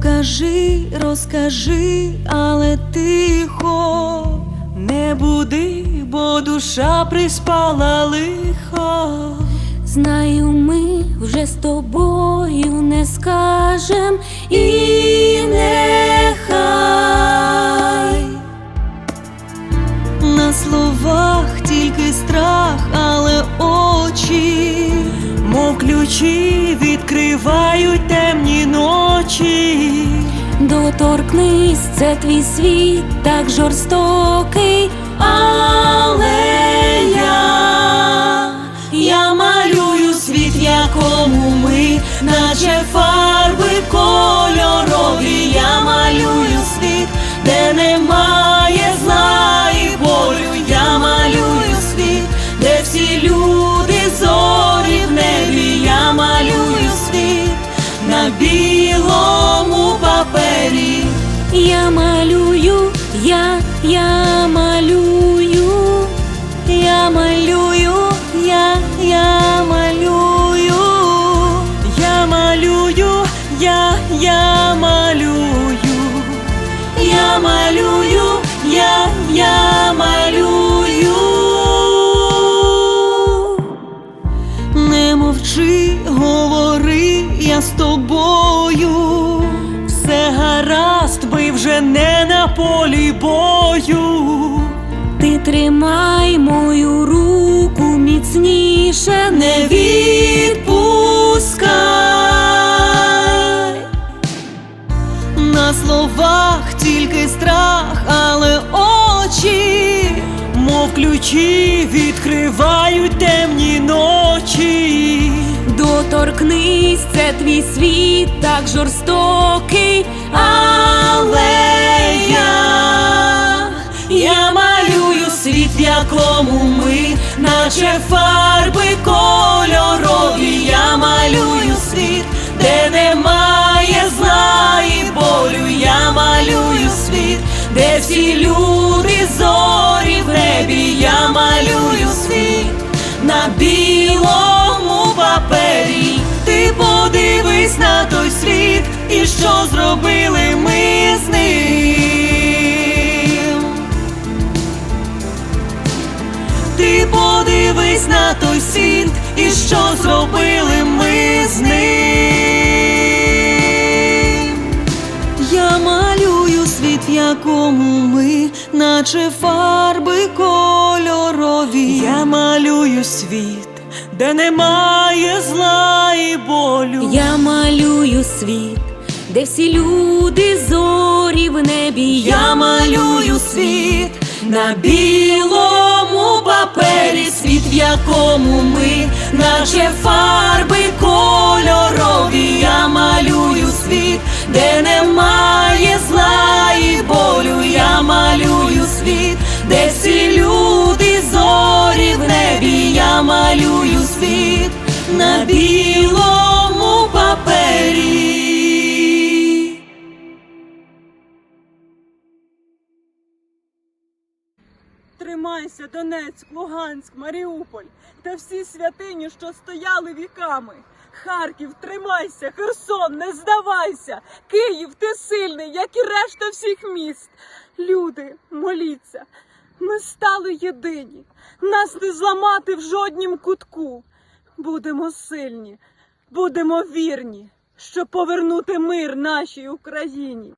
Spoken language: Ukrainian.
Скажи, розкажи, але тихо, не буди, бо душа приспала лихо. Знаю, ми вже з тобою не скажем і нехай. На словах тільки страх, але очі, мов ключі, відкривають темні ночі. Доторкнись, це твій світ так жорстокий, але я, Я малюю світ, якому ми, наче фарби кольорові. Я малюю світ, де немає зла і болю. Я малюю світ, де всі люди зорі в небі. Я малюю світ на папері. Я малюю, я, я малюю, Я малюю, я, я малюю, я малюю, я, я малюю, я малюю, я, я малюю. Не мовчи, говори, я з тобою. Ми не на полі бою. ти тримай мою руку міцніше, не відпускай. На словах тільки страх, але очі, мов ключі, відкривають ночі. Доторкнись, це твій світ так жорстокий, Але я, я малюю світ, в якому ми, наче фарби що зробили ми з ним. Ти подивись на той світ, і що зробили ми з ним. Я малюю світ, в якому ми, наче фарби кольорові. Я малюю світ, де немає зла і болю. я малюю світ, де всі люди зорі в небі, Я малюю світ на білому папері, світ, в якому ми, наче фарби кольорові. Я малюю світ, де немає зла Тримайся, Донецьк, Луганськ, Маріуполь та всі святині, що стояли віками. Харків, тримайся, Херсон, не здавайся. Київ, ти сильний, як і решта всіх міст. Люди, моліться, ми стали єдині. Нас не зламати в жоднім кутку. Будемо сильні, будемо вірні, щоб повернути мир нашій Україні.